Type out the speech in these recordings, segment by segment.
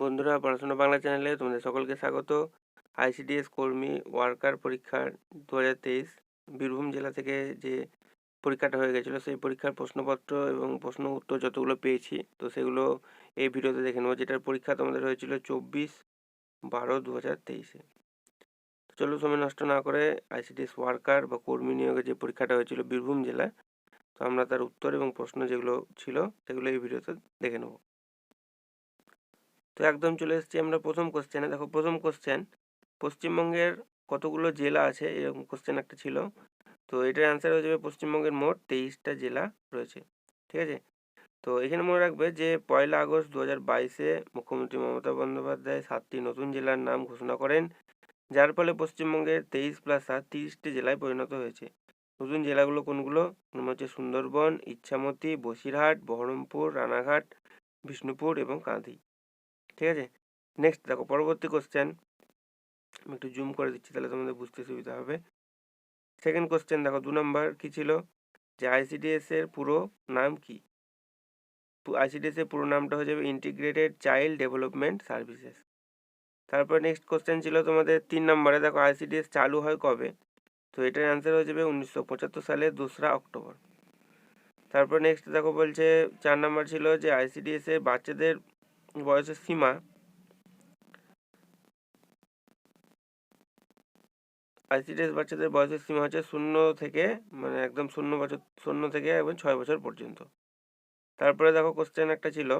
বন্ধুরা, পড়াশোনা বাংলা চ্যানেলে তোমাদের সকলকে স্বাগত। আইসিডিএস কর্মী ওয়ার্কার পরীক্ষার দু হাজার তেইশ, বীরভূম জেলা থেকে যে পরীক্ষাটা হয়ে গেছিল, সেই পরীক্ষার প্রশ্নপত্র এবং প্রশ্ন উত্তর যতগুলো পেয়েছি, তো সেগুলো এই ভিডিওতে দেখে নেব, যেটার পরীক্ষা তোমাদের হয়েছিল চব্বিশ বারো দু হাজার তেইশে চলো সময় নষ্ট না করে আইসিডিএস ওয়ার্কার বা কর্মী নিয়োগের যে পরীক্ষাটা হয়েছিল বীরভূম জেলায়, তো আমরা তার উত্তর এবং প্রশ্ন যেগুলো ছিল, সেগুলো এই ভিডিওতে দেখে নেব। তো একদম চলে এসেছি আমরা প্রথম কোশ্চেনে দেখো, প্রথম কোশ্চেন পশ্চিমবঙ্গের কতগুলো জেলা আছে? এরকম কোশ্চেন একটা ছিল। তো এটার অ্যান্সার হয়ে যাবে পশ্চিমবঙ্গের মোট তেইশটা জেলা রয়েছে। ঠিক আছে? তো এখানে মনে রাখবে যে, পয়লা আগস্ট দু হাজার বাইশে মুখ্যমন্ত্রী মমতা বন্দ্যোপাধ্যায় সাতটি নতুন জেলার নাম ঘোষণা করেন। যার ফলে পশ্চিমবঙ্গের তেইশ প্লাস সাত তিরিশটি জেলায় পরিণত হয়েছে। নতুন জেলাগুলো কোনগুলো? হচ্ছে সুন্দরবন, ইচ্ছামতি, বসিরহাট, বহরমপুর, রানাঘাট, বিষ্ণুপুর এবং কাঁদি ঠিক আছে? নেক্সট দেখো, পরবর্তী কোশ্চেন আমি একটু জুম করে দিচ্ছি, তাহলে তোমাদের বুঝতে সুবিধা হবে। সেকেন্ড কোশ্চেন দেখো, দু নম্বর কি ছিল? যে আইসিডিএস এর পুরো নাম কি? আইসিডিএস এর পুরো নামটা হয়ে যাবে ইন্টিগ্রেটেড চাইল্ড ডেভেলপমেন্ট সার্ভিসেস তারপর নেক্সট কোশ্চেন ছিল তোমাদের তিন নম্বরে দেখো আইসিডিএস চালু হয় কবে? তো এটার অ্যান্সার হয়ে যাবে উনিশশো পঁচাত্তর সালে, দোসরা অক্টোবর। তারপর নেক্সট দেখো বলছে, চার নম্বর ছিল যে আইসিডিএস এর বাচ্চাদের বয়সের সীমা আইসিডিএস বাচ্চাদের বয়সের সীমা হচ্ছে শূন্য থেকে মানে একদম শূন্য বছর, শূন্য থেকে একদম ছয় বছর পর্যন্ত। তারপরে দেখো কোশ্চেন একটা ছিল।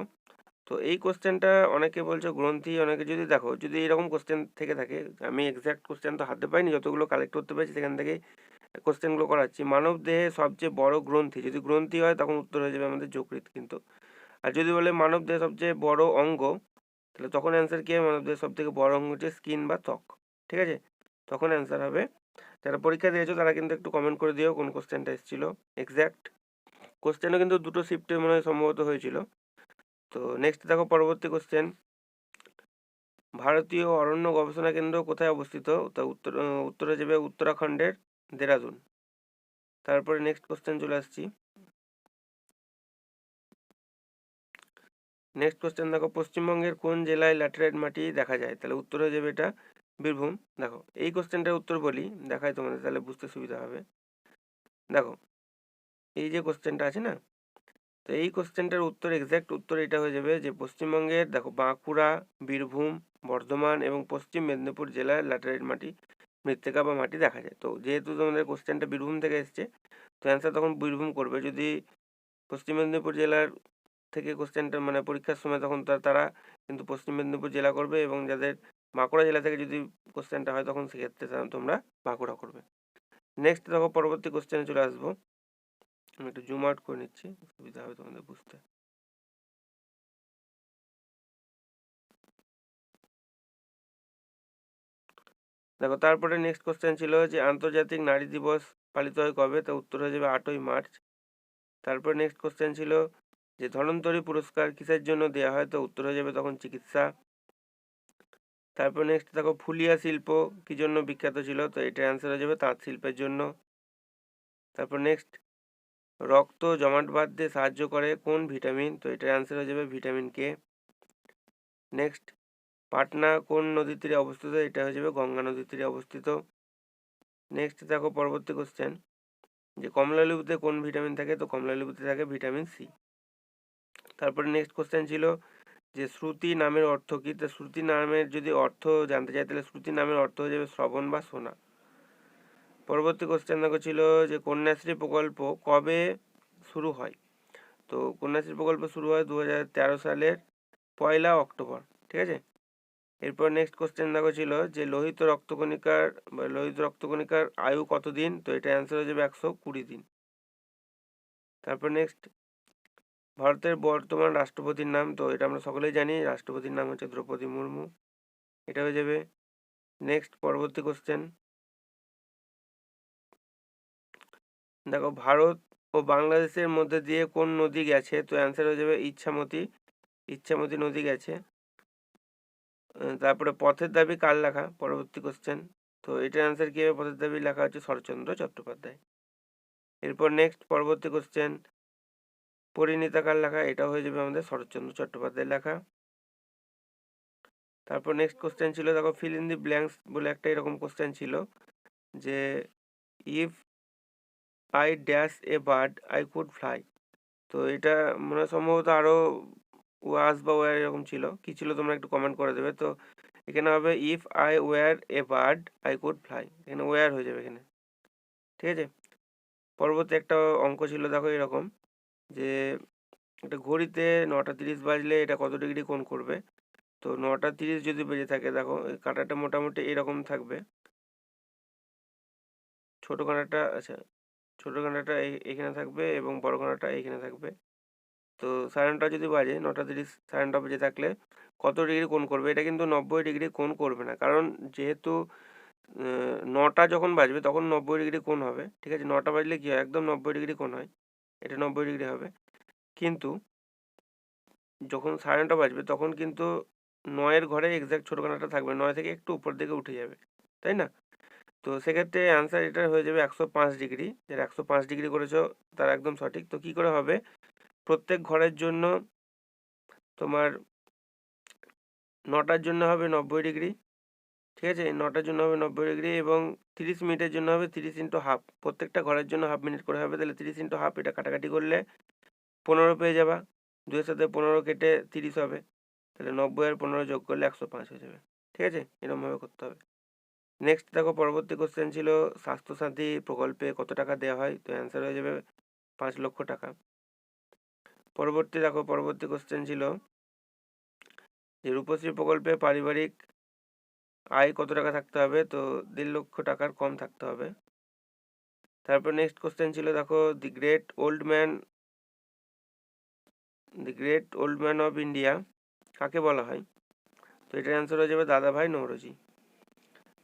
তো এই কোশ্চেনটা অনেকে বলছে, গ্রন্থি, অনেকে যদি দেখো, যদি এরকম কোশ্চেন থেকে থাকে, আমি এক্স্যাক্ট কোশ্চেন তো হাতে পাইনি, যতগুলো কালেক্ট করতে পেরেছি, সেখান থেকে কোশ্চেনগুলো করাচ্ছি। মানব দেহে সবচেয়ে বড় গ্রন্থি, যদি গ্রন্থি হয়, তখন উত্তর হয়ে যাবে আমাদের যকৃত কিন্তু। আর যদি বলে মানব দেহের সবচেয়ে বড় অঙ্গ, তাহলে তখন অ্যান্সার কী হবে? সব থেকে বড় অঙ্গ হচ্ছে স্কিন বা ত্বক, ঠিক আছে? তখন অ্যান্সার হবে। যারা পরীক্ষা দিয়েছ, তারা কিন্তু একটু কমেন্ট করে দিও কোন কোশ্চেনটা এসেছিল। এক্স্যাক্ট কোশ্চেনও কিন্তু দুটো শিফটে মনে হয় সম্ভবত হয়েছিল। তো নেক্সট দেখো পরবর্তী কোশ্চেন ভারতীয় অরণ্য গবেষণা কেন্দ্র কোথায় অবস্থিত? তা উত্তর, উত্তরে যাবে উত্তরাখণ্ডের দেরাদুন। তারপরে নেক্সট কোশ্চেন চলে আসছি। নেক্সট কোশ্চেন দেখো, পশ্চিমবঙ্গের কোন জেলায় ল্যাটেরাইট মাটি দেখা যায়? তাহলে উত্তর হয়ে যাবে এটা বীরভূম। দেখো, এই কোশ্চেনটার উত্তর বলি, দেখাই তোমাদের, তাহলে বুঝতে সুবিধা হবে। দেখো, এই যে কোশ্চেনটা আছে না? তো এই কোশ্চেনটার উত্তর এক্স্যাক্ট উত্তর এটা হয়ে যাবে যে পশ্চিমবঙ্গের, দেখো, বাঁকুড়া, বীরভূম, বর্ধমান এবং পশ্চিম মেদিনীপুর জেলায় ল্যাটেরাইট মাটি মৃত্তিকা বা মাটি দেখা যায়। তো যেহেতু তোমাদের কোশ্চেনটা বীরভূম থেকে এসছে, তো অ্যান্সার তখন বীরভূম করবে। যদি পশ্চিম মেদিনীপুর জেলার থেকে কোশ্চেনটা মানে পরীক্ষার সময় তখন তারা কিন্তু পশ্চিম মেদিনীপুর জেলা করবে এবং যাদের বাঁকুড়া জেলা থেকে যদি কোশ্চেনটা হয় তখন সেক্ষেত্রে তোমরা বাঁকুড়া করবে। নেক্সট দেখো পরবর্তী কোশ্চেনে চলে আসব। আমি একটু জুম আউট করে নিচ্ছি, সুবিধা হবে তোমাদের বুঝতে। দেখো তারপরে নেক্সট কোশ্চেন ছিল যে আন্তর্জাতিক নারী দিবস পালিত হয় কবে? তা উত্তর হয়ে যাবে আটই মার্চ। তারপরে নেক্সট কোশ্চেন ছিল যে ধনন্তরী পুরস্কার কিসের জন্য দেওয়া হয়, তো উত্তর হয়ে যাবে তখন চিকিৎসা। তারপর নেক্সট দেখো ফুলিয়া শিল্প কি জন্য বিখ্যাত ছিল, তো এটা অ্যান্সার হয়ে যাবে তাঁত শিল্পের জন্য। তারপর নেক্সট রক্ত জমাট বাঁধতে সাহায্য করে কোন ভিটামিন তো এটার অ্যান্সার হয়ে যাবে ভিটামিন কে নেক্সট পাটনা কোন নদীর তীরে অবস্থিত, এটা হয়ে যাবে গঙ্গা নদীর তীরে অবস্থিত। নেক্সট দেখো পরবর্তী কোশ্চেন যে কমলা লেবুতে কোন ভিটামিন থাকে, তো কমলা লেবুতে থাকে ভিটামিন সি তারপরে নেক্সট কোশ্চেন ছিল যে শ্রুতি নামের অর্থ কী? তো শ্রুতি নামের যদি অর্থ জানতে চাই, তাহলে শ্রুতি নামের অর্থ হয়ে যাবে শ্রবণ বা শোনা। পরবর্তী কোশ্চেন দেখো ছিল যে কন্যাশ্রী প্রকল্প কবে শুরু হয়? তো কন্যাশ্রী প্রকল্প শুরু হয় দু হাজার তেরো সালের পয়লা অক্টোবর, ঠিক আছে? এরপর নেক্সট কোশ্চেন দেখো ছিল যে লোহিত রক্তকণিকার লোহিত রক্তকণিকার আয়ু কতদিন? তো এটা অ্যান্সার হয়ে যাবে একশো কুড়ি দিন। তারপর নেক্সট ভারতের বর্তমান রাষ্ট্রপতির নাম, তো এটা আমরা সকলেই জানি, রাষ্ট্রপতির নাম হচ্ছে দ্রৌপদী মুর্মু। এটা হয়ে যাবে নেক্সট পরবর্তী কোশ্চেন দেখো, ভারত ও বাংলাদেশের মধ্যে দিয়ে কোন নদী গেছে? তো অ্যান্সার হয়ে যাবে ইচ্ছামতি। ইচ্ছামতি নদী গেছে। তারপরে পথের দাবি কার লেখা? পরবর্তী কোশ্চেন তো এটার অ্যান্সার কী হবে? পথের দাবি লেখা হচ্ছে শরৎচন্দ্র চট্টোপাধ্যায়। এরপর নেক্সট পরবর্তী কোশ্চেন পরিণীতা কার লেখা? এটা হয়ে যাবে আমাদের শরৎচন্দ্র চট্টোপাধ্যায়ের লেখা। তারপর নেক্সট কোশ্চেন ছিল, দেখো ফিল ইন দি ব্ল্যাঙ্কস বলে একটা এরকম কোশ্চেন ছিল যে if I dash a bird I could fly তো এটা মনে হয় সম্ভবত আরও ওয়াজ বা ওয়ার এরকম ছিল। কী ছিল তোমরা একটু কমেন্ট করে দেবে। তো এখানে হবে if I were a bird I could fly এখানে ওয়ার হয়ে যাবে এখানে। ঠিক আছে? পরবর্তী একটা অঙ্ক ছিল, দেখো এরকম। যে একটা ঘড়িতে নটা তিরিশ বাজলে এটা কত ডিগ্রি কোণ করবে? তো নটা তিরিশ যদি বেজে থাকে, দেখো কাঁটাটা মোটামুটি এরকম থাকবে। ছোটো কাঁটাটা আচ্ছা ছোটো কাঁটাটা এখানে থাকবে এবং বড় কাঁটাটা এইখানে থাকবে। তো সাড়ে নটা যদি বাজে, নটা তিরিশ, সাড়ে নটা বেজে থাকলে কত ডিগ্রি কোণ করবে? এটা কিন্তু নব্বই ডিগ্রি কোণ করবে না। কারণ যেহেতু নটা যখন বাজবে তখন নব্বই ডিগ্রি কোণ হবে। ঠিক আছে, নটা বাজলে কী হয়? একদম নব্বই ডিগ্রি কোণ হয়। এটা নব্বই ডিগ্রি হবে। কিন্তু যখন সাড়ে নটা বাজবে, তখন কিন্তু নয়ের ঘরে এক্স্যাক্ট ছোটো কানাটা থাকবে, নয় থেকে একটু উপর দিকে উঠে যাবে, তাই না? তো সেক্ষেত্রে অ্যান্সার এটা হয়ে যাবে একশো পাঁচ ডিগ্রি। যারা একশো পাঁচ ডিগ্রি করেছ, তারা একদম সঠিক। তো কী করে হবে? প্রত্যেক ঘরের জন্য তোমার নটার জন্য হবে নব্বই ডিগ্রি। ঠিক আছে? নটার জন্য হবে নব্বই ডিগ্রি এবং তিরিশ মিনিটের জন্য হবে তিরিশ ইন্টু হাফ প্রত্যেকটা ঘরের জন্য হাফ মিনিট করে হবে, তাহলে তিরিশ ইন্টু হাফ এটা কাটাকাটি করলে পনেরো পেয়ে যাবা। দুয়ের সাথে পনেরো কেটে তিরিশ হবে, তাহলে নব্বই আর পনেরো যোগ করলে একশো পাঁচ হয়ে যাবে। ঠিক আছে? এরকমভাবে করতে হবে। নেক্সট দেখো, পরবর্তী কোশ্চেন ছিল, স্বাস্থ্যসাথী প্রকল্পে কত টাকা দেওয়া হয়? তো অ্যান্সার হয়ে যাবে পাঁচ লক্ষ টাকা। পরবর্তী দেখো, পরবর্তী কোশ্চেন ছিল যে রূপশ্রী প্রকল্পে পারিবারিক আয় কত টাকা থাকতে হবে? তো দেড় লক্ষ টাকার কম থাকতে হবে। তারপর নেক্সট কোশ্চেন ছিল, দেখো the great old man the great old man of India কাকে বলা হয়? তো এটার অ্যান্সার হয়ে যাবে দাদাভাই নৌরজি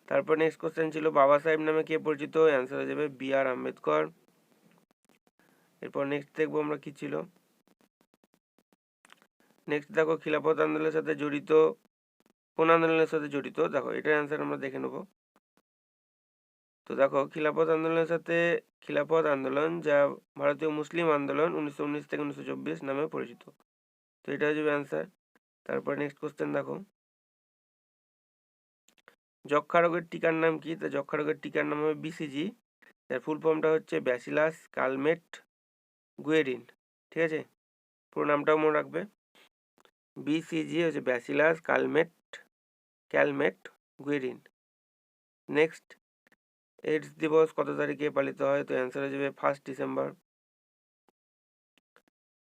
তারপর নেক্সট কোশ্চেন ছিল, বাবা সাহেব নামে কে পরিচিত? অ্যান্সার হয়ে যাবে বি আর আম্বেদকর। এরপর নেক্সট দেখব আমরা কি ছিল। নেক্সট দেখো, খিলাফত আন্দোলনের সাথে জড়িত কোন আন্দোলনের সাথে জড়িত। দেখো, এটার অ্যান্সার আমরা দেখে নেব। তো দেখো, খিলাফত আন্দোলনের সাথে খিলাফত আন্দোলন যা ভারতীয় মুসলিম আন্দোলন উনিশশো উনিশ থেকে উনিশশো চব্বিশ নামে পরিচিত। তো এটা হচ্ছে অ্যান্সার তারপর নেক্সট কোশ্চেন দেখো। যক্ষা রোগের টিকার নাম কি? তো যক্ষা রোগের টিকার নাম হবে বিসিজি যার ফুল ফর্মটা হচ্ছে ব্যাসিলাস কালমেট গুয়েরিন ঠিক আছে? পুরো নামটাও মনে রাখবে। বিসিজি হচ্ছে bacillus Calmette Calmette Guerin next, AIDS দিবস কত তারিখে পালিত হয়? তো অ্যান্সার হয়ে যাবে ফার্স্ট ডিসেম্বর।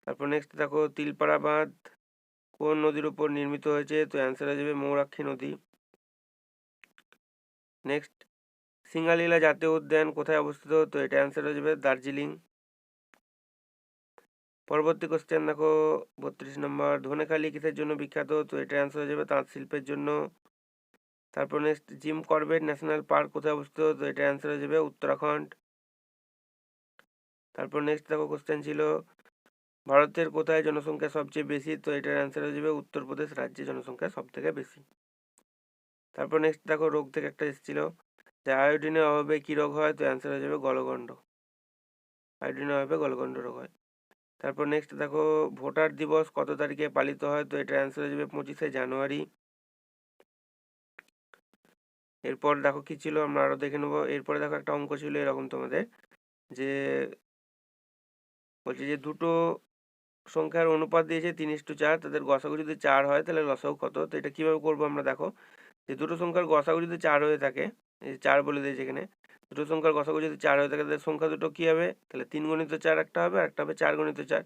তারপর নেক্সট, দেখো তিলপাড়া বাঁধ কোন নদীর উপর নির্মিত হয়েছে? তো অ্যান্সার হয়ে যাবে মৌরাক্ষী নদী। নেক্সট, সিঙ্গালীলা জাতীয় উদ্যান কোথায় অবস্থিত? তো এটা অ্যান্সার হয়ে যাবে দার্জিলিং। পরবর্তী কোশ্চেন দেখো, বত্রিশ নম্বর ধনেখালি কিসের জন্য বিখ্যাত? তো এটা অ্যান্সার হয়ে যাবে তাঁত শিল্পের জন্য। তারপর next Jim Corbett national park কোথায় অবস্থিত? তো এটা অ্যান্সার হয়ে যাবে উত্তরাখণ্ড। তারপর নেক্সট দেখো কোশ্চেন ছিল, ভারতের কোথায় জনসংখ্যা সবচেয়ে বেশি? তো এটার অ্যান্সার হয়ে যাবে উত্তরপ্রদেশ রাজ্যে জনসংখ্যা সব থেকে বেশি। তারপর নেক্সট দেখো রোগ থেকে একটা এসেছিল, যে আয়োডিনের অভাবে কী রোগ হয়? তো অ্যান্সার হয়ে যাবে গলগণ্ড। আয়োডিনের অভাবে গলগণ্ড রোগ হয়। তারপর নেক্সট দেখো, ভোটার দিবস কত তারিখে পালিত হয়? তো এটা অ্যান্সার হয়ে যাবে পঁচিশে জানুয়ারি। এরপর দেখো কি ছিল? আমরা আরও দেখে নেব। এরপরে দেখো একটা অঙ্ক ছিল এরকম তোমাদের, যে বলছে যে দুটো সংখ্যার অনুপাত দিয়েছে তিন ইস্টু চার, তাদের গসাগু যদি চার হয়, তাহলে লসাগু কত? তো এটা কীভাবে করব আমরা দেখো? যে দুটো সংখ্যার গসাগু যদি চার হয়ে থাকে চার বলে দিয়েছে এখানে দুটো সংখ্যার গসাগু যদি চার হয়ে থাকে, তাহলে সংখ্যা দুটো কী হবে? তাহলে তিন গণিত চার একটা হবে একটা হবে চার গণিত চার।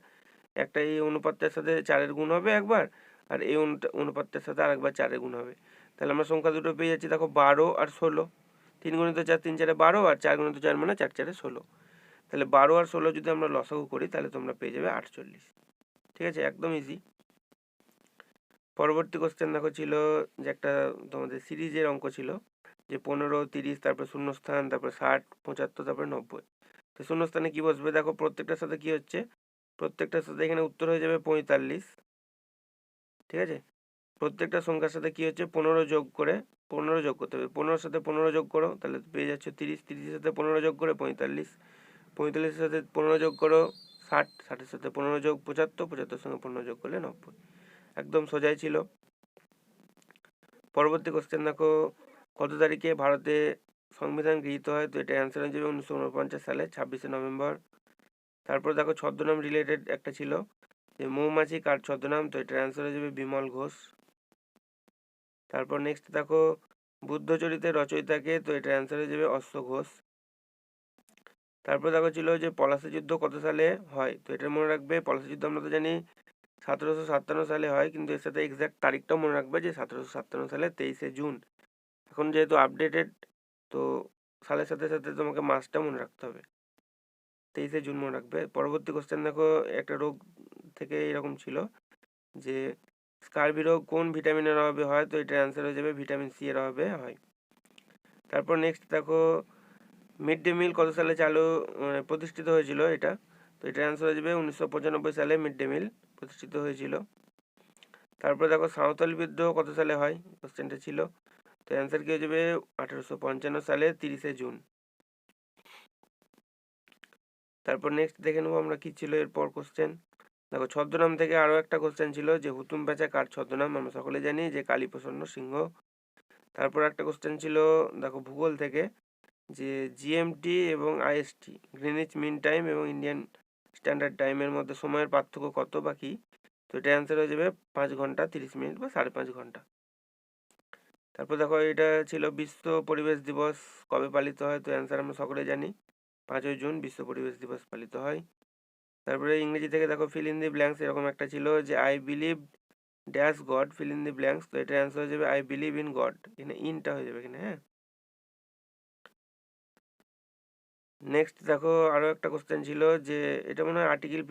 একটা এই অনুপাতের সাথে চারের গুণ হবে একবার, আর এই অনুপাতের সাথে আরেকবার চারের গুণ হবে। তাহলে আমরা সংখ্যা দুটো পেয়ে যাচ্ছি, দেখো বারো আর ষোলো। তিন গণিত চার, তিন চারে বারো, আর চার গণিত চার মানে চার চারে ষোলো। তাহলে বারো আর ষোলো যদি আমরা লসাগু করি, তাহলে তোমরা পেয়ে যাবে আটচল্লিশ। ঠিক আছে? একদম ইজি পরবর্তী কোশ্চেন দেখো ছিল যে একটা তোমাদের সিরিজের অঙ্ক ছিল যে পনেরো, তিরিশ, তারপর শূন্যস্থান, তারপর ষাট, পঁচাত্তর, তারপরে নব্বই। তো শূন্যস্থানে কী বসবে? দেখো প্রত্যেকটার সাথে কী হচ্ছে? প্রত্যেকটার সাথে এখানে উত্তর হয়ে যাবে পঁয়তাল্লিশ। ঠিক আছে? প্রত্যেকটা সংখ্যার সাথে কী হচ্ছে? পনেরো যোগ করে পনেরো যোগ করতে হবে। পনেরোর সাথে পনেরো যোগ করো, তাহলে পেয়ে যাচ্ছে তিরিশ। তিরিশের সাথে পনেরো যোগ করে পঁয়তাল্লিশ। পঁয়তাল্লিশের সাথে পনেরো যোগ করো, ষাট। ষাটের সাথে পনেরো যোগ পঁচাত্তর পঁচাত্তর সঙ্গে পনেরো যোগ করলে নব্বই। একদম সোজাই ছিল। পরবর্তী কোশ্চেন দেখো, কত তারিখে ভারতে সংবিধান গৃহীত হয়? তো এটা অ্যান্সার হয়ে যাবে উনিশশো উনপঞ্চাশ সালে, ছাব্বিশে নভেম্বর। তারপর দেখো, ছদ্মনাম রিলেটেড একটা ছিল, যে মৌমাছি কার ছদ্মনাম? তো এটার অ্যান্সার হয়ে যাবে বিমল ঘোষ। তারপর নেক্সট দেখো, বুদ্ধ বুদ্ধচরিতের রচয়িতাকে, তো এটার অ্যান্সার হয়ে যাবে অশ্ব ঘোষ। তারপর দেখো ছিল যে পলাশী যুদ্ধ কত সালে হয়? তো এটা মনে রাখবে, পলাশী যুদ্ধ আমরা তো জানি সতেরোশো সাতান্ন সালে হয়, কিন্তু এর সাথে এক্সাক্ট তারিখটাও মনে রাখবে যে সতেরোশো সাতান্ন সালে তেইশে জুন। এখন যেহেতু আপডেটেড তো সালের সাথে সাথে তোমাকে মাসটা মনে রাখতে হবে। তেইশে জুন মনে রাখবে। পরবর্তী কোশ্চেন দেখো, একটা রোগ থেকে এরকম ছিল যে স্কারবি রোগ কোন ভিটামিনের অভাবে হয়, তো এটার অ্যান্সার হয়ে যাবে ভিটামিন সি এর অভাবে হয়। তারপর নেক্সট দেখো মিড ডে মিল কত সালে চালু মানে প্রতিষ্ঠিত হয়েছিল এটা? তো এটার অ্যান্সার হয়ে যাবে উনিশশো পঁচানব্বই সালে মিড ডে মিল প্রতিষ্ঠিত হয়েছিল। তারপরে দেখো সাঁওতাল বিদ্রোহ কত সালে হয়? কোশ্চেনটা ছিল। তো অ্যান্সার কি হয়ে যাবে? আঠেরোশো পঞ্চান্ন সালে তিরিশে জুন। তারপর নেক্সট দেখে নেব আমরা কি ছিল এরপর কোশ্চেন দেখো ছদ্মনাম থেকে আরও একটা কোশ্চেন ছিল যে হুতুম পেঁচা কার ছদ্মনাম? আমরা সকলে জানি যে কালীপ্রসন্ন সিংহ। তারপর একটা কোশ্চেন ছিল দেখো ভূগোল থেকে যে জিএমটি এবং আইএসটি গ্রিনিচ মিন টাইম এবং ইন্ডিয়ান স্ট্যান্ডার্ড টাইমের মধ্যে সময়ের পার্থক্য কত বা কি তো এটা অ্যান্সার হয়ে যাবে পাঁচ ঘণ্টা তিরিশ মিনিট বা সাড়ে পাঁচ ঘণ্টা। তারপর দেখো এটা ছিল বিশ্ব পরিবেশ দিবস, কবে পালিত হয়? তো অ্যান্সার আমরা সকলে জানি, পাঁচই জুন বিশ্ব পরিবেশ দিবস পালিত হয়। তারপরে ইংরেজি থেকে দেখো ফিল ইন দি ব্ল্যাঙ্কস এরকম একটা ছিল যে I believe dash God fill in the blanks তো এটার অ্যান্সার হয়ে যাবে আই বিলিভ ইন গড এখানে ইনটা হয়ে যাবে এখানে হ্যাঁ? নেক্সট দেখো আরও একটা কোশ্চেন ছিল যে, এটা মনে হয় আর্টিকেল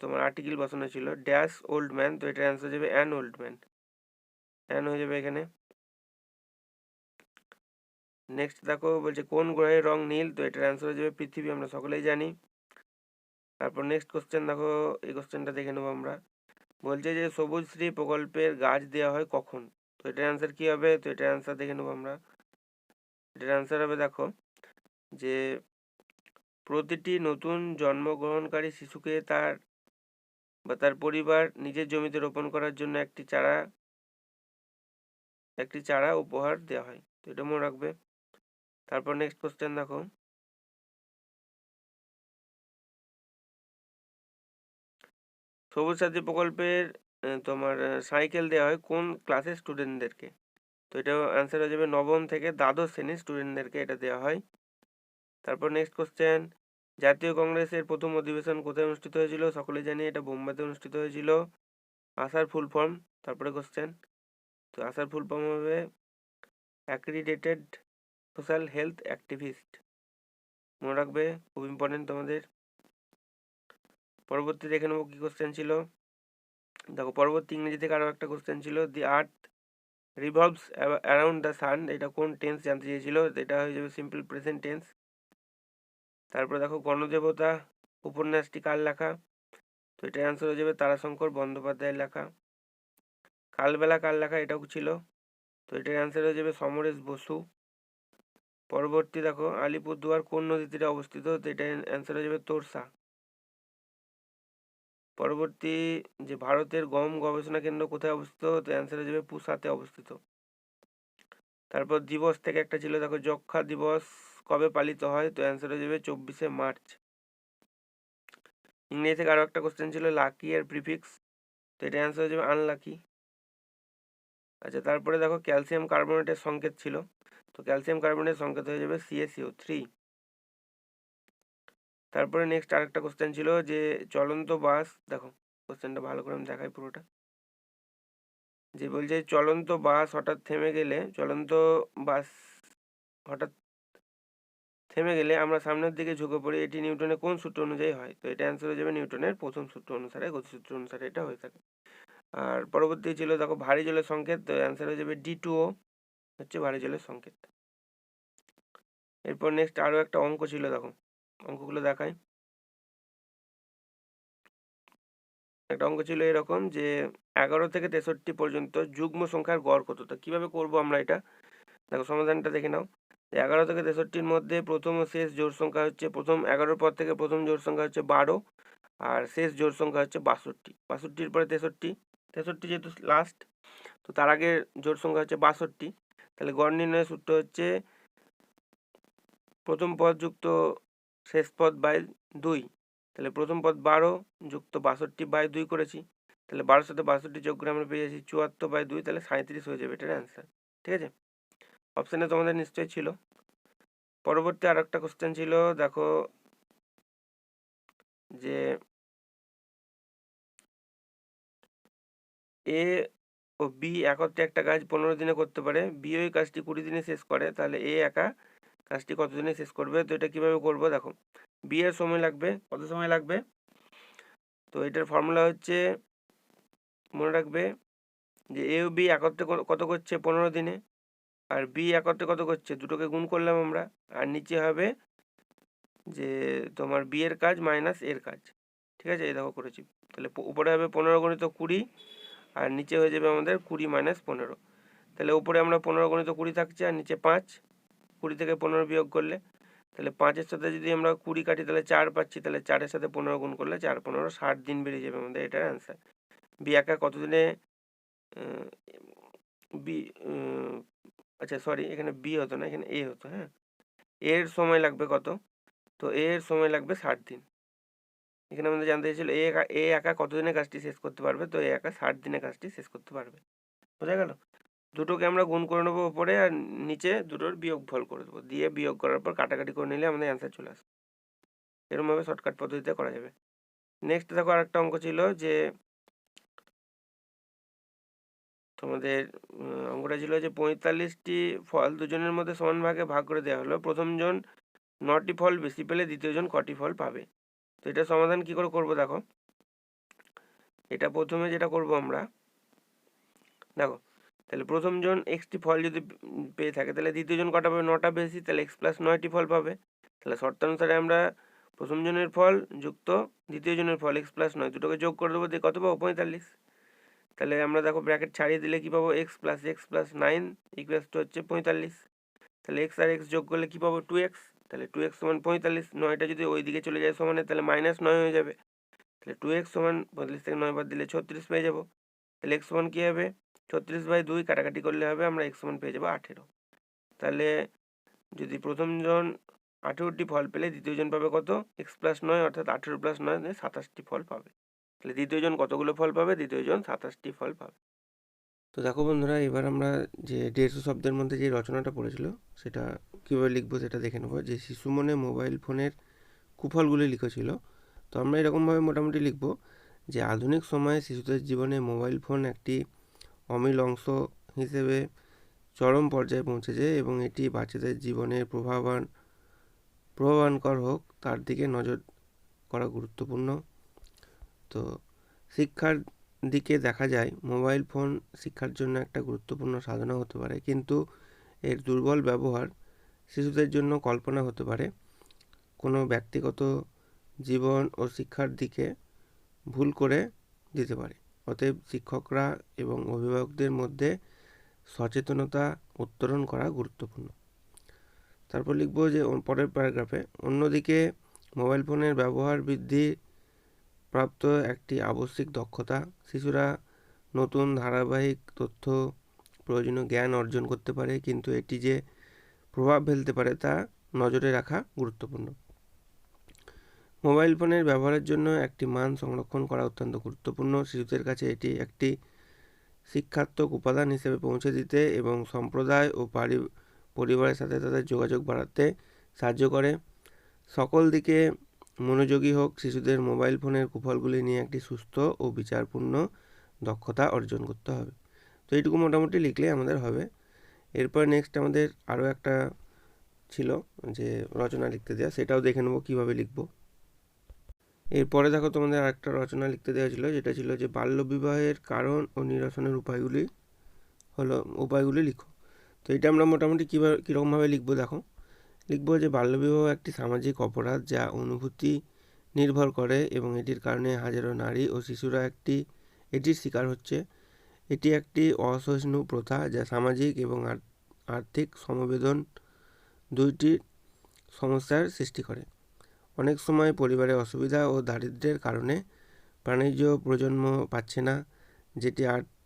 তোমার আর্টিকেল বসানো ছিল ড্যাশ ওল্ড ম্যান তো এটার অ্যান্সার যাবে অ্যান ওল্ড ম্যান অ্যান হয়ে যাবে এখানে। নেক্সট দেখো বলছে, কোন গ্রহের রং নীল তো এটার অ্যান্সার হয়ে যাবে পৃথিবী আমরা সকলেই জানি। তারপর নেক্সট কোশ্চেন দেখো, এই কোশ্চেনটা দেখে নেব আমরা। বলছে যে, সবুজ শ্রী প্রকল্পের গাছ দেওয়া হয় কখন? তো এটার অ্যান্সার কী হবে? তো এটার অ্যান্সার দেখে নেব আমরা। এটার অ্যান্সার হবে দেখো যে প্রতিটি নতুন জন্মগ্রহণকারী শিশুকে তার বা তার পরিবার নিজের জমিতে রোপণ করার জন্য একটি চারা একটি চারা উপহার দেওয়া হয়। তো এটা মনে রাখবে। তারপর নেক্সট কোশ্চেন দেখো। সবুজ সাথী প্রকল্পের তোমার সাইকেল দেওয়া হয় কোন ক্লাসের স্টুডেন্টদেরকে তো এটা অ্যান্সার হয়ে যাবে নবম থেকে দ্বাদশ শ্রেণির স্টুডেন্টদেরকে এটা দেওয়া হয়। তারপর নেক্সট কোশ্চেন জাতীয় কংগ্রেসের প্রথম অধিবেশন কোথায় অনুষ্ঠিত হয়েছিল? সকলে জানি এটা বোম্বাইতে অনুষ্ঠিত হয়েছিল। আসার ফুল ফর্ম, তারপরে কোশ্চেন তো আসার ফুল ফর্ম হবে অ্যাক্রিডেটেড সোশ্যাল হেলথ অ্যাক্টিভিস্ট মনে রাখবে, খুব ইম্পর্টেন্ট তোমাদের। পরবর্তী দেখে নেব কী কোশ্চেন ছিল। দেখো, পরবর্তী ইংরেজি থেকে আরও একটা কোশ্চেন ছিল the earth revolves around the sun এটা কোন টেন্স জানতে চেয়েছিল? এটা হয়ে যাবে সিম্পল প্রেজেন্ট টেন্স তারপরে দেখো গণদেবতা, উপন্যাসটি কার লেখা? তো এটা অ্যান্সার হয়ে যাবে তারাশঙ্কর বন্দ্যোপাধ্যায়ের লেখা। কালবেলা কার লেখা এটাও ছিল? তো এটার অ্যান্সার হয়ে যাবে সমরেশ বসু। পরবর্তী দেখো, আলিপুরদুয়ার কোন নদী তীরে অবস্থিত? তো এটা অ্যান্সার হয়ে যাবে তোরসা। পরবর্তী, যে ভারতের গম গবেষণা কেন্দ্র কোথায় অবস্থিত? তো অ্যান্সার হয়ে যাবে পুসাতে অবস্থিত। তারপর দিবস থেকে একটা ছিল, দেখো যক্ষা দিবস। কবে পালিত হয়? তো অ্যান্সার হয়ে যাবে চব্বিশে মার্চ। ইংরেজি থেকে আরও একটা কোশ্চেন ছিল লাকি আর প্রিফিক্স তো এটা অ্যান্সার হয়ে যাবে আনলাকি আচ্ছা তারপরে দেখো ক্যালসিয়াম কার্বনেটের সংকেত ছিল। তো ক্যালসিয়াম কার্বনেটের সংকেত হয়ে যাবে C A C O three তারপরে নেক্সট আরেকটা কোশ্চেন ছিল যে চলন্ত বাস, দেখো কোশ্চেনটা ভালো করে আমি দেখাই পুরোটা। যে বলছে চলন্ত বাস হঠাৎ থেমে গেলে, চলন্ত বাস হঠাৎ থেমে গেলে আমরা সামনের দিকে ঝুঁকে পড়ি, এটি নিউটনের কোন সূত্র অনুযায়ী হয়? তো এটা অ্যান্সার হয়ে যাবে নিউটনের প্রথম সূত্র অনুসারে গতিসূত্র অনুসারে এটা হয়ে থাকে। আর পরবর্তী ছিল দেখো ভারী জলের সংকেত, তো অ্যান্সার হয়ে যাবে ডি টু ও হচ্ছে ভারী জলের সংকেত। এরপর নেক্সট আরও একটা অঙ্ক ছিল দেখো, অঙ্কগুলো দেখায় একটা অঙ্ক ছিল এরকম যে এগারো থেকে তেষট্টি পর্যন্ত যুগ্ম সংখ্যার গড় কত? তো কীভাবে করব আমরা এটা? দেখো সমাধানটা দেখে নাও। এগারো থেকে তেষট্টির মধ্যে প্রথম ও শেষ জোড় সংখ্যা হচ্ছে প্রথম এগারোর পর থেকে প্রথম জোড় সংখ্যা হচ্ছে বারো আর শেষ জোড় সংখ্যা হচ্ছে বাষট্টি। বাষট্টির পরে তেষট্টি। তেষট্টি যেহেতু লাস্ট তো তার আগে জোট সংখ্যা হচ্ছে বাষট্টি। তাহলে গড় নির্ণয়ের সূত্র হচ্ছে প্রথম পদ যুক্ত শেষ পদ বাই দুই। তাহলে প্রথম পদ বারো যুক্ত বাষট্টি বাই দুই করেছি। তাহলে বারোর সাথে বাষট্টি যোগ করে আমরা পেয়ে যাচ্ছি চুয়াত্তর বাই দুই, তাহলে সাঁত্রিশ হয়ে যাবে। এটার অ্যান্সার ঠিক আছে? অপশানে তোমাদের নিশ্চয়ই ছিল। পরবর্তী আর একটা কোশ্চেন ছিল, দেখো, যে এ ও বি একত্রে একটা কাজ পনেরো দিনে করতে পারে। বি ওই কাজটি কুড়ি দিনে শেষ করে, তাহলে এ একা কাজটি কত দিনে শেষ করবে? তো এটা কীভাবে করব? দেখো বি এর সময় লাগবে, কত সময় লাগবে? তো এটার ফর্মুলা হচ্ছে, মনে রাখবে যে এ ও বি একত্রে কত করছে? পনেরো দিনে। আর বি একত্রে কত করছে? দুটোকে গুণ করলাম আমরা। আর নিচে হবে যে তোমার বি এর কাজ মাইনাস এর কাজ। ঠিক আছে? এই দেখো করেছি। তাহলে উপরে হবে পনেরো গণিত কুড়ি, আর নিচে হয়ে যাবে আমাদের কুড়ি মাইনাস পনেরো। তাহলে উপরে আমরা পনেরো গণিত কুড়ি থাকছে, আর নিচে পাঁচ। কুড়ি থেকে পনেরো বিয়োগ করলে, তাহলে পাঁচের সাথে যদি আমরা কুড়ি কাটি, তাহলে চার পাচ্ছি। তাহলে চারের সাথে পনেরো গুণ করলে চার, পনেরো, ষাট দিন বেরিয়ে যাবে আমাদের এটার অ্যান্সার বি একা কতদিনে বি আচ্ছা সরি এখানে বি হতো না, এখানে এ হতো হ্যাঁ? এর সময় লাগবে কত? তো এর সময় লাগবে ষাট দিন। এখানে আমাদের জানতে চাইছিল, এ একা এ একা কতদিনে কাজটি শেষ করতে পারবে? তো এ একা ষাট দিনে কাজটি শেষ করতে পারবে। বোঝা গেল? দুটোকে আমরা গুণ করে নেব ওপরে আর নিচে দুটোর বিয়োগ ফল করে দেবো। দিয়ে বিয়োগ করার পর কাটাকাটি করে নিলে আমাদের অ্যান্সার চলে আসবে এরকমভাবে শর্টকাট পদ্ধতিতে করা যাবে। নেক্সট দেখো আরেকটা অঙ্ক ছিল যে তোমাদের অঙ্কটা ছিল যে পঁয়তাল্লিশটি ফল দুজনের মধ্যে সমান ভাগে ভাগ করে দেওয়া হলো। প্রথমজন নটি ফল বেশি পেলে দ্বিতীয়জন কটি ফল পাবে। তো এটা সমাধান কি করে করব দেখো। এটা প্রথমে যেটা করব আমরা, দেখো, তাহলে প্রথমজন এক্সটি ফল যদি পেয়ে থাকে, তাহলে দ্বিতীয়জন কটা পাবে? নটা বেশি, তাহলে এক্স প্লাস নয়টি ফল পাবে। তাহলে শর্তানুসারে আমরা প্রথম জনের ফল যুক্ত দ্বিতীয় জনের ফল এক্স প্লাস নয়, দুটোকে যোগ করে দেবো, দিয়ে কত পাবো? পঁয়তাল্লিশ। তাহলে আমরা দেখো ব্র্যাকেট ছাড়িয়ে দিলে কী পাবো? X plus X plus nine equals two হচ্ছে পঁয়তাল্লিশ। তাহলে এক্স আর এক্স যোগ করলে কী পাবো? টু এক্স তাহলে টু এক্স সমান পঁয়তাল্লিশ। নয়টা যদি ওই দিকে চলে যায় সমানে, তাহলে মাইনাস নয় হয়ে যাবে। তাহলে টু এক্স সমান পঁয়তাল্লিশ থেকে নয় বাদ দিলে ছত্রিশ পেয়ে যাব। তাহলে এক্স সমান কী হবে? ছত্রিশ বাই দুই কাটাকাটি করলে হবে, আমরা এক্স সমান পেয়ে যাব আঠেরো। তাহলে যদি প্রথমজন আঠেরোটি ফল পেলে দ্বিতীয়জন পাবে কত? এক্স প্লাস নয় অর্থাৎ আঠেরো প্লাস নয় সাতাশটি ফল পাবে। তাহলে দ্বিতীয়জন কতগুলো ফল পাবে? দ্বিতীয়জন সাতাশটি ফল পাবে। তো দেখো বন্ধুরা, এবার আমরা যে দেড়শো শব্দের মধ্যে যে রচনাটা পড়েছিল, সেটা কীভাবে লিখব সেটা দেখে নেব। যে শিশু মনে মোবাইল ফোনের কুফলগুলি লিখেছিল, তো আমরা এরকমভাবে মোটামুটি লিখব যে আধুনিক সময়ে শিশুদের জীবনে মোবাইল ফোন একটি অমিল অংশ হিসেবে চরম পর্যায়ে পৌঁছেছে এবং এটি বাচ্চাদের জীবনের প্রভাবান, প্রভাবানকর হোক, তার দিকে নজর করা গুরুত্বপূর্ণ। তো শিক্ষার দিকে দেখা যায়, মোবাইল ফোন শিক্ষার জন্য একটা গুরুত্বপূর্ণ সাধনা হতে পারে। কিন্তু এর দুর্বল ব্যবহার শিশুদের জন্য কল্পনা হতে পারে। কোনো ব্যক্তিগত জীবন ও শিক্ষার দিকে ভুল করে দিতে পারে। অতএব শিক্ষকরা এবং অভিভাবকদের মধ্যে সচেতনতা উত্তরণ করা গুরুত্বপূর্ণ। তারপর লিখব যে, পরের প্যারাগ্রাফে, অন্যদিকে মোবাইল ফোনের ব্যবহার বৃদ্ধি প্রাপ্ত একটি আবশ্যিক দক্ষতা, শিশুরা নতুন ধারাবাহিক তথ্য, প্রয়োজনীয় জ্ঞান অর্জন করতে পারে, কিন্তু এটি যে প্রভাব ফেলতে পারে তা নজরে রাখা গুরুত্বপূর্ণ। মোবাইল ফোনের ব্যবহারের জন্য একটি মান সংরক্ষণ করা অত্যন্ত গুরুত্বপূর্ণ। শিশুদের কাছে এটি একটি শিক্ষাত্মক উপাদান হিসেবে পৌঁছে দিতে এবং সম্প্রদায় ও পরিবারের সাথে তাদের যোগাযোগ বাড়াতে সাহায্য করে। সকল দিকে মনোযোগী হোক, শিশুদের মোবাইল ফোনের কুফলগুলি নিয়ে একটি সুস্থ ও বিচারপূর্ণ দক্ষতা অর্জন করতে হবে। তো এইটুকু মোটামুটি লিখলে আমাদের হবে। এরপর নেক্সট আমাদের আরও একটা ছিল যে রচনা লিখতে দেওয়া সেটাও দেখে নেব কীভাবে লিখব। এরপরে দেখো তোমাদের আরেকটা রচনা লিখতে দেওয়া ছিল, যেটা ছিল যে বাল্যবিবাহের কারণ ও নিরসনের উপায়গুলি হলো, উপায়গুলি লিখো। তো এটা আমরা মোটামুটি কীভাবে, কীরকমভাবে লিখব দেখো। লিখব যে বাল্যবিবাহ একটি সামাজিক অপরাধ যা অনুভূতি নির্ভর করে এবং এটির কারণে হাজারো নারী ও শিশুরা একটি, এটির শিকার হচ্ছে। এটি একটি অসহিষ্ণু প্রথা যা সামাজিক এবং আর্থিক সমবেদন দুইটি সমস্যার সৃষ্টি করে। অনেক সময় পরিবারের অসুবিধা ও দারিদ্র্যের কারণে প্রাণীজ প্রজন্ম পাচ্ছে না, যেটি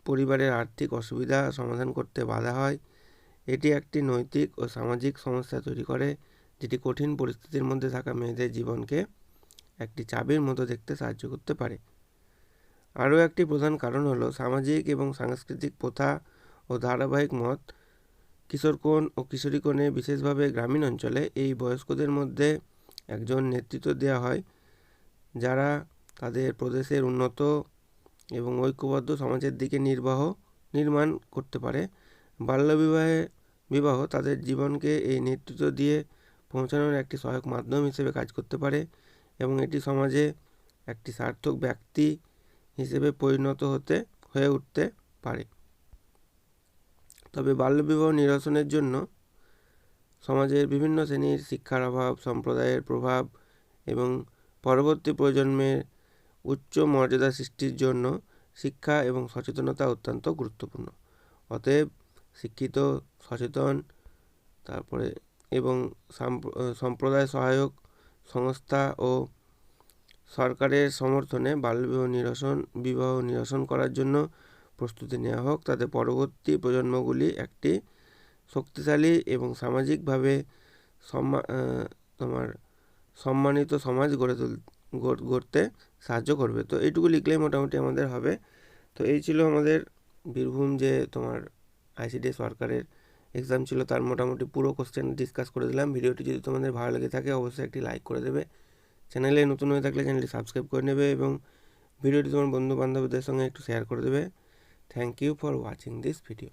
পরিবারের আর্থিক অসুবিধা সমাধান করতে বাধা হয় এটি একটি নৈতিক ও সামাজিক সমস্যা তৈরি করে, যেটি কঠিন পরিস্থিতির মধ্যে থাকা মেয়েদের জীবনকে একটি চাবির মতো দেখতে সাহায্য করতে পারে। আরও একটি প্রধান কারণ হলো সামাজিক এবং সাংস্কৃতিক প্রথা ও ধারাবাহিক মত। কিশোর কোণ ও কিশোরী কোণে বিশেষভাবে গ্রামীণ অঞ্চলে এই বয়স্কদের মধ্যে একজন নেতৃত্ব দেওয়া হয়, যারা তাদের প্রদেশের উন্নত এবং ঐক্যবদ্ধ সমাজের দিকে নির্বাহ, নির্মাণ করতে পারে। বাল্যবিবাহে বিবাহ তাদের জীবনকে এই নেতৃত্ব দিয়ে পৌঁছানোর একটি সহায়ক মাধ্যম হিসেবে কাজ করতে পারে এবং এটি সমাজে একটি সার্থক ব্যক্তি হিসেবে পরিণত হতে, হয়ে উঠতে পারে। তবে বাল্যবিবাহ নিরসনের জন্য সমাজের বিভিন্ন শ্রেণির শিক্ষার অভাব, সম্প্রদায়ের প্রভাব এবং পরবর্তী প্রজন্মের উচ্চ মর্যাদা সৃষ্টির জন্য শিক্ষা এবং সচেতনতা অত্যন্ত গুরুত্বপূর্ণ। অতএব শিক্ষিত, সচেতন, তারপরে এবং সম্প্রদায় সহায়ক সংস্থা ও সরকারের সমর্থনে বাল্যবিবাহ নিরসন, বিবাহ নিরসন করার জন্য প্রস্তুতি নেওয়া হোক। তাতে পরবর্তী প্রজন্মগুলি একটি শক্তিশালী এবং সামাজিকভাবে সম্মা তোমার সম্মানিত সমাজ গড়ে তুল গড়তে সাহায্য করবে। তো এইটুকু লিখলেই মোটামুটি আমাদের হবে। তো এই ছিল আমাদের বীরভূম যে তোমার আইসিডি সরকারের এক্সাম ছিল, তার মোটামুটি পুরো কোশ্চেন ডিসকাস করে দিলাম। ভিডিওটি যদি তোমাদের ভালো লেগে থাকে, অবশ্যই একটি লাইক করে দেবে। চ্যানেলে নতুন হয়ে থাকলে চ্যানেলটি সাবস্ক্রাইব করে নেবে এবং ভিডিওটি তোমার বন্ধু বান্ধবদের সঙ্গে একটু শেয়ার করে দেবে। Thank you for watching this video